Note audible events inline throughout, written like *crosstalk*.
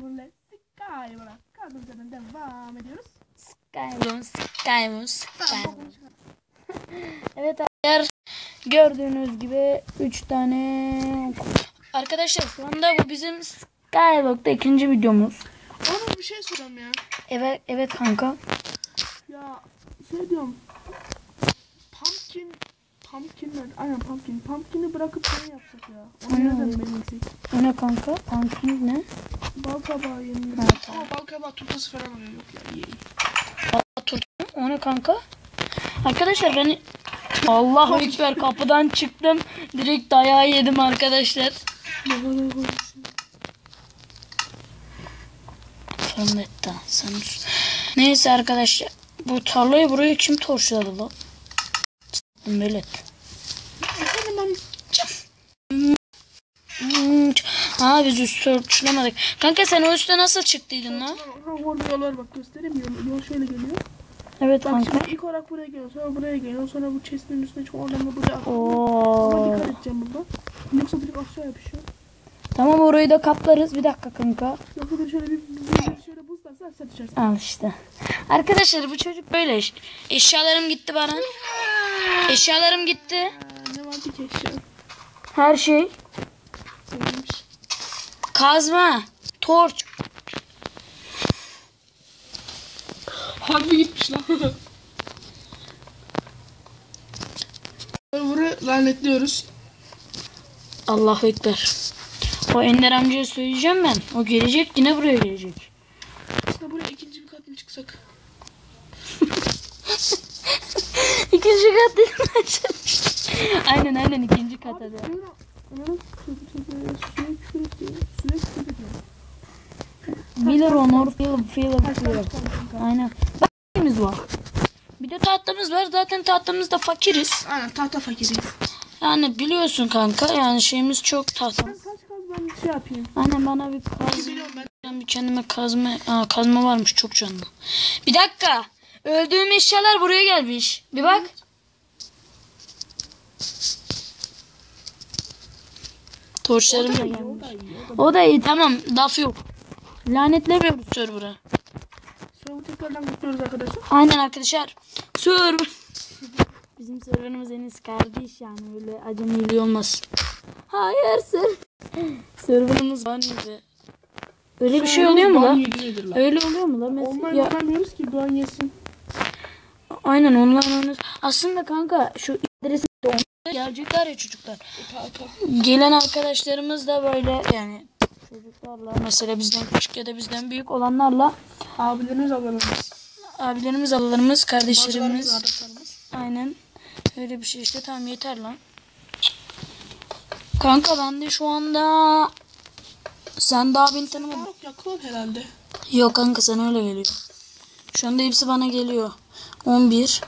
Onunla Skyrim'a kaldığımız yerden devam ediyoruz. Skyrim, Skyrim, Skyrim. Evet arkadaşlar gördüğünüz gibi 3 tane Arkadaşlar şu anda bu bizim Skyblock'ta ikinci videomuz. Ama bir şey soracağım ya. Evet evet kanka. Ya şey diyorum. Pumpkin Pumpkin nerede? Aynen pumpkin. Pumpkin'i bırakıp ne yapsak ya? Onu belirlesek? O ne kanka? Pumpkin ne? Bal kabağı. Ha, tamam. Ama bal kabağı turtası falan oluyor. Yok ya iyi. Aa, turta mı? O ne kanka? Arkadaşlar ben Allahu Ekber kapıdan çıktım. Direkt dayağı yedim arkadaşlar. Fırnetta. Sen Neyse arkadaşlar. Bu tarlayı buraya kim torçladı lan? Millet. Efendim ben Ha biz üstü torçlamadık. Kanka sen o üstte nasıl çıktıydın lan? Ha orada yol var bak göstereyim yol. Yol şöyle geliyor. Evet Bak kanka. şimdi ilk olarak buraya geliyor. Sonra buraya geliyor. Sonra bu chest'in üstüne çıkıyor. Oradan da buraya atıyor. Ama Oo. dikkat edeceğim burada. Yoksa direkt aşağı yapışıyor. Tamam orayı da kaplarız. Bir dakika kanka. Yoksa şöyle bir, bir, şöyle buzlarsa aşağı düşersin. Al işte. Arkadaşlar bu çocuk böyle. Eşyalarım gitti bana. Eşyalarım gitti. Aa, ne vardı ki eşya? Her şey. Neymiş? Kazma. Torç. Harbi gitmiş lan. Server'ı lanetliyoruz. Allahu Ekber. O Ender amcaya söyleyeceğim ben. O gelecek yine buraya gelecek. Aslında buraya ikinci bir kat mı çıksak? *laughs* ikinci kat ben sana. Aynen aynen ikinci kat hadi. Sürekli sürekli sürekli sürekli. Miller Honor Philip Philip Philip. Aynen. Bak neyimiz var. Bir de tatlımız var. Zaten tatlımızda fakiriz. Aynen tahta fakiriyiz. Yani biliyorsun kanka yani şeyimiz çok tahta. Sen kaç kaz ben şey yapayım. Anne bana bir kazma. Ben. Ben bir kendime kazma. Aa, kazma varmış çok canlı. Bir dakika. Öldüğüm eşyalar buraya gelmiş. Bir bak. Torçlarım da O gelmiş. da iyi. O da O da iyi tamam laf yok. Lanetlemiyoruz server'ı. Sonra tekrardan kutluyoruz arkadaşlar. Aynen arkadaşlar. Server. Bizim serverımız en iyisi kardeş yani öyle acemiliği olmaz. Hayır ser. Serverımız var mıydı? Öyle bir şey oluyor mu Ban lan. Öyle oluyor mu lan? Mesela, Online ya, bakamıyoruz ki Doğan yesin. aynen online oynuyoruz. Aslında kanka şu adresi de gelecekler ya çocuklar. Gelen arkadaşlarımız da böyle yani çocuklarla mesela bizden küçük ya da bizden büyük olanlarla Abilerimiz ablalarımız. abilerimiz, ablalarımız, kardeşlerimiz. Aynen. Öyle bir şey işte. Tamam yeter lan. Kanka ben de şu anda sen daha beni tanımadın. Yok ya klon herhalde. Yok kanka sen öyle geliyor. Şu anda hepsi bana geliyor. 11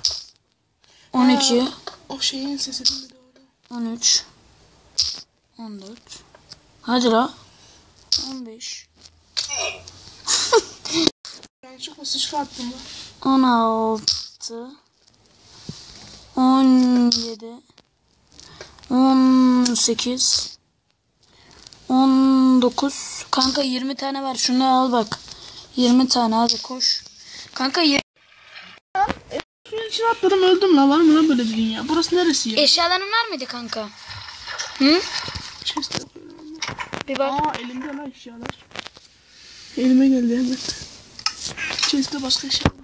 12 o şeyin sesi değil mi? 13 14 Hadi la. 15 *laughs* Ben çok sıçra attım da 16 17 18 19 Kanka 20 tane var. Şunu al bak. 20 tane hadi koş. Kanka 20 aşağı atladım öldüm la var mı lan böyle bir dünya? Burası neresi ya? Eşyaların var mıydı kanka? Hı? Chest'e Bir bak. Aa elimde lan eşyalar. Elime geldi hemen. Chest'te başka eşyalar.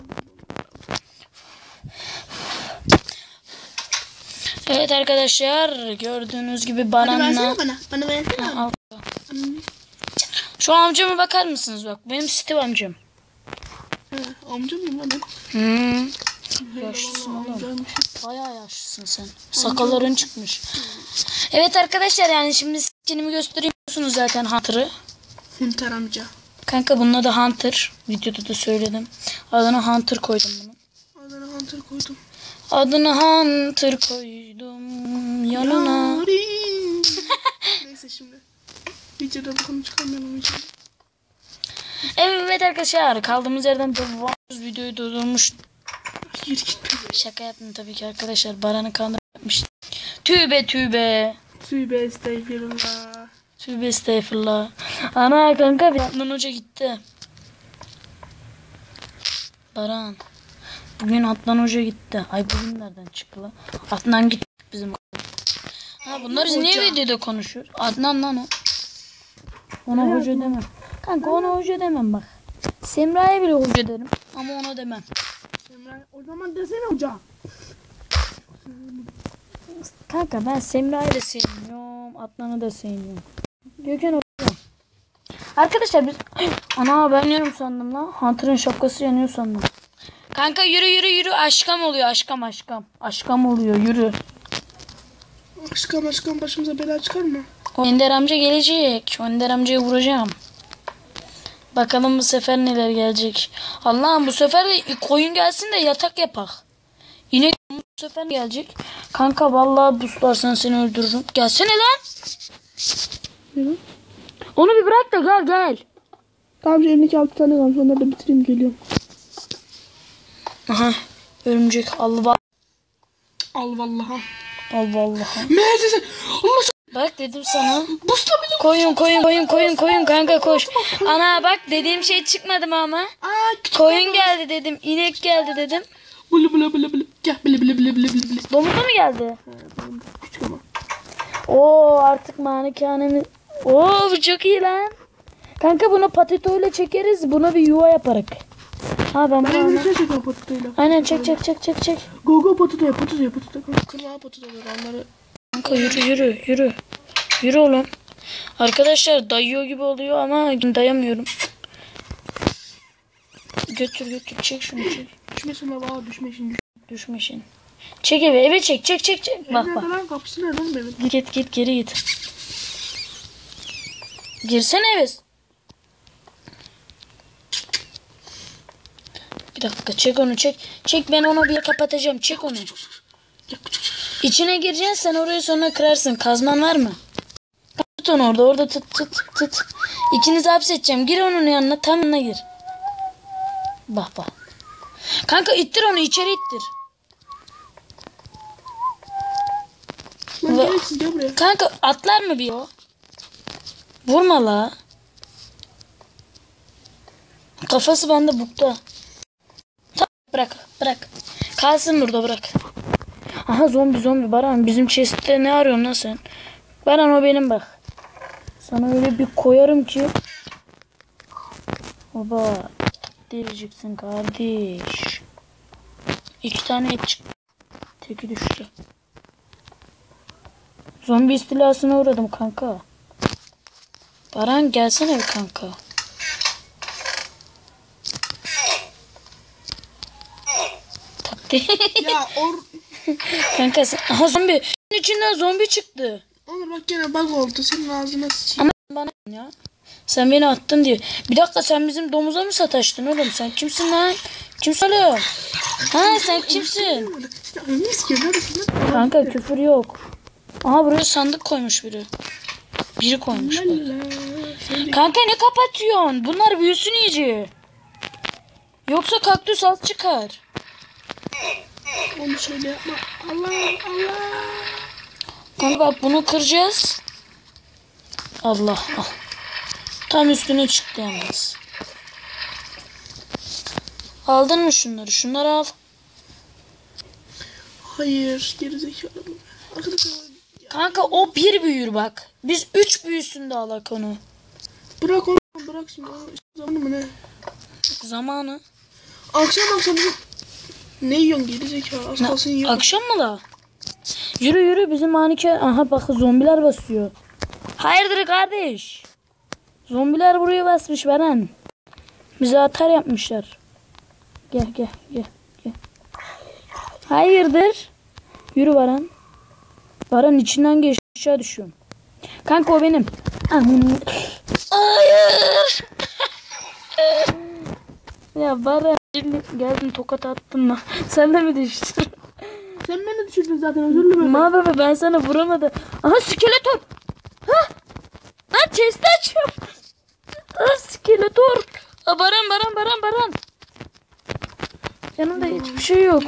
Evet arkadaşlar gördüğünüz gibi Baran'la... Bana bana. Bana versene. Ha, al. Şu amcama bakar mısınız bak. Benim Steve amcam. He, amcam mı lan? Hmm. Yaşlısın oğlum. Bayağı yaşlısın sen. Sakalların çıkmış. Evet arkadaşlar yani şimdi skinimi gösteriyorsunuz zaten Hunter'ı. Hunter amca. Kanka bunun adı Hunter. Videoda da söyledim. Adına Hunter koydum bunun. Adana Hunter koydum. Adını Hunter koydum yanına. Yarim. *laughs* Neyse şimdi. Videoda bu konu çıkarmayalım. Evet arkadaşlar kaldığımız yerden devam. Videoyu durdurmuş. Yürü git. Şaka yaptım tabii ki arkadaşlar. Baran'ı kandırmış. Tübe tübe. Tübe estağfirullah. Tövbe estağfurullah. Ana kanka bir Adnan Hoca gitti. Baran. Bugün Adnan Hoca gitti. Ay bugün nereden çıktı lan? Adnan gitti bizim. Ha bunlar biz niye videoda konuşuyor? Adnan lan o. Ona hoca demem. Kanka ona hoca demem bak. Semra'ya bile hoca derim ama ona demem. Emre, o zaman desene hoca. Kanka ben Semra'yı da sevmiyorum. Adnan'ı da sevmiyorum. Gökhan hocam. Arkadaşlar biz... *gasps* Ana ben yanıyorum sandım lan. Hunter'ın şapkası yanıyor sandım. Kanka yürü yürü yürü. Aşkam oluyor aşkam aşkam. Aşkam oluyor yürü. Aşkım aşkım başımıza bela çıkar mı? O Ender amca gelecek. O Ender amcayı vuracağım. Bakalım bu sefer neler gelecek. Allah'ım bu sefer de koyun gelsin de yatak yapak. Yine bu sefer gelecek. Kanka vallahi buslarsan seni öldürürüm. Gelsene lan. Onu bir bırak da gel gel. Tamam elimdeki tane kalmış onları da bitireyim geliyorum. Aha örümcek Allah Al vallahi. Allah Allah. Meğerse Allah Bak dedim sana. busla bile. Koyun koyun koyun koyun koyun kanka koş. Ana bak dediğim şey çıkmadı mı ama? Aa. Koyun geldi dedim. inek geldi dedim. Bılı bılı bılı bılı. Gel bılı bılı bılı bılı bılı. Domuz da mı geldi? Küçük ama. Oo artık manikanemiz. Oo bu çok iyi lan. Kanka bunu patetoyla çekeriz. Buna bir yuva yaparık. Ha ben Ben bunu evde bir şey çekiyorum. Aynen çek çek çek çek çek. Go go patatoya patatoya patatoya. Kırma patatoya onları. Kanka yürü yürü yürü. Yürü oğlum. Arkadaşlar dayıyor gibi oluyor ama dayamıyorum. Götür götür çek şunu çek. Düşmesin valla düşmesin. Düş. Düşmeşin. Çek eve eve çek çek çek çek. Bak bak. lan kapısı nerede oğlum evin? Git git geri git. Girsene eve. Bir dakika çek onu çek. Çek ben onu bir kapatacağım. Çek onu. Gel küçük. İçine gireceksin sen orayı sonra kırarsın. Kazman var mı? Tut onu orada orada tut tut tut. İkinizi hapsedeceğim. Gir onun yanına tam yanına gir. Bak bak. Kanka ittir onu içeri ittir. Ve-. Kanka atlar mı bir o? Vurma la. Kafası bende bukta. Tamam bırak bırak. Kalsın burada bırak. Aha zombi zombi Baran bizim chest'te ne arıyorsun lan sen? Baran o benim bak. Sana öyle bir koyarım ki. Baba diyeceksin kardeş. İki tane et çıktı. Teki düştü. Zombi istilasına uğradım kanka. Baran gelsene bir kanka. Takti. Ya or... kanka sen... Aha zombi. Senin içinden zombi çıktı. Onur bak gene bug oldu. Senin ağzına sıçayım. Ama bana ya. Sen beni attın diye. Bir dakika sen bizim domuza mı sataştın oğlum? Sen kimsin lan? Kimsin oğlum? Ha sen kimsin? Lan? Kanka küfür yok. Aha buraya sandık koymuş biri. Biri koymuş. Kanka ne kapatıyorsun? Bunlar büyüsün iyice. Yoksa kaktüs az çıkar. Onu şöyle yapma. Allah Allah. Kanka bunu kıracağız. Allah al. Tam üstüne çıktı yalnız. Aldın mı şunları? Şunları al. Hayır. Geri zekalı bu. Arkadaşlar Kanka o bir büyür bak. Biz üç büyüsün de alak onu. bırak onu. Bırak şimdi. Zamanı mı ne? Zamanı. Akşam akşam. Ne yiyorsun geri zekalı? Az kalsın yiyorsun. akşam mı la? Yürü yürü bizim manike. Aha bak zombiler basıyor. Hayırdır kardeş? Zombiler buraya basmış Beren. Bize atar yapmışlar. Gel gel gel gel. Hayırdır? Yürü Baran. Baran içinden geç aşağı düşüyorum. Kanka o benim. Hayır. ya Baran geldin tokat attın mı? *laughs* Sen de mi düştün? Sen beni düşürdün zaten özür dilerim. Ma baba ben sana vuramadım. Aha skeletor. Ha? Lan chest açıyorum. Ah skeletor. Aa, baran baran baran baran. Yanımda hiçbir şey yok.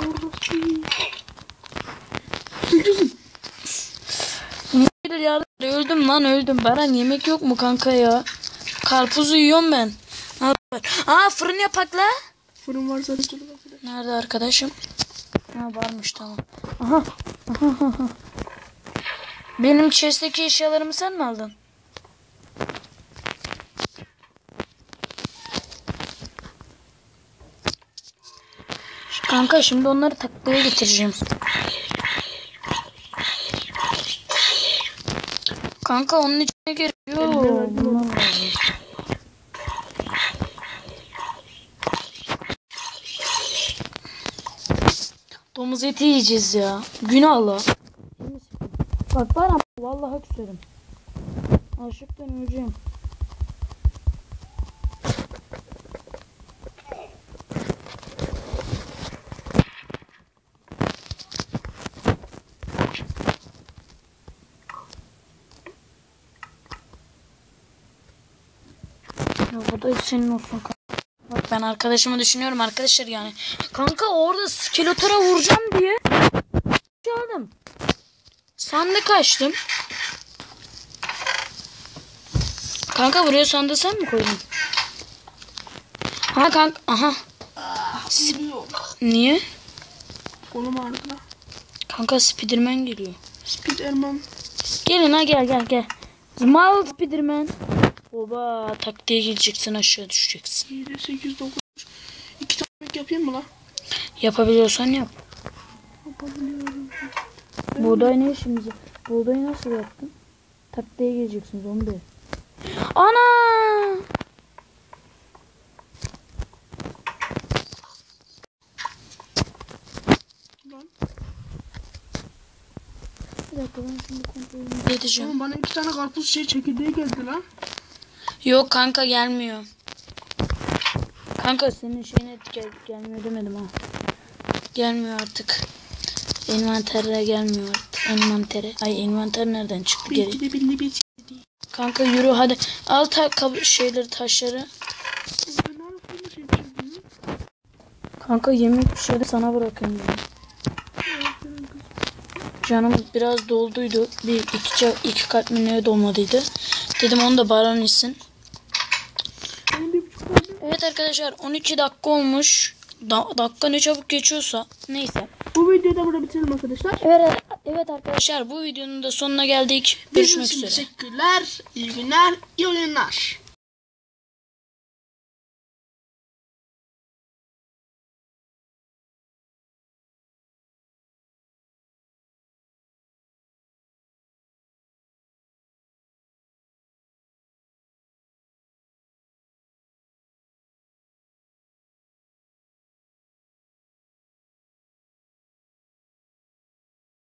Hayır, yardım- Öldüm lan öldüm. Baran yemek yok mu kanka ya? Karpuzu yiyorum ben. Aa fırın yapak la. Fırın var zaten. Nerede arkadaşım? Ha varmış tamam. Aha. aha, aha. Benim chest'teki eşyalarımı sen mi aldın? Kanka şimdi onları taklaya getireceğim. Kanka onun içine Domuz eti yiyeceğiz ya. Günahla. Bak bana vallahi küserim. Açlıktan öleceğim. Ya bu da senin olsun. Bak ben arkadaşımı düşünüyorum arkadaşlar yani. Kanka orada skeletora vuracağım diye. Çaldım. Sandık açtım. Kanka buraya sandığı sen mi koydun? Ha kanka aha. Vuruyor. Niye? Kolum ağrıdı. Kanka Spiderman geliyor. Spiderman. Gelin ha gel gel gel. Mal Spiderman. Oba taktiğe geleceksin aşağı düşeceksin. 7, 8, 9. İki tane yapayım mı lan? Yapabiliyorsan yap. Yapabiliyorum. Buğday ne işimize? Buğdayı nasıl yaptın? Taktiğe geleceksin zombi. Ana! Bir dakika ben şimdi kontrolünü edeceğim. Oğlum bana iki tane karpuz şey çekirdeği geldi lan. Yok kanka gelmiyor. Kanka senin şeyine gel gelmiyor demedim ha. Gelmiyor artık. Envantere gelmiyor artık. Envantere. Ay envanter nereden çıktı geri? Bildi bir Kanka yürü hadi. Al ta şeyleri taşları. Şey? Kanka yemek bir şeyleri sana bırakıyorum ben. Canım biraz dolduydu. Bir iki, iki kalp mi neye dolmadıydı. Dedim onu da baran içsin. Benim bir buçuk tane. Evet arkadaşlar 12 dakika olmuş. Da- dakika ne çabuk geçiyorsa. Neyse. Bu videoyu da burada bitirelim arkadaşlar. Evet, evet arkadaşlar bu videonun da sonuna geldik. Görüşmek üzere. Teşekkürler. İyi günler. iyi oyunlar.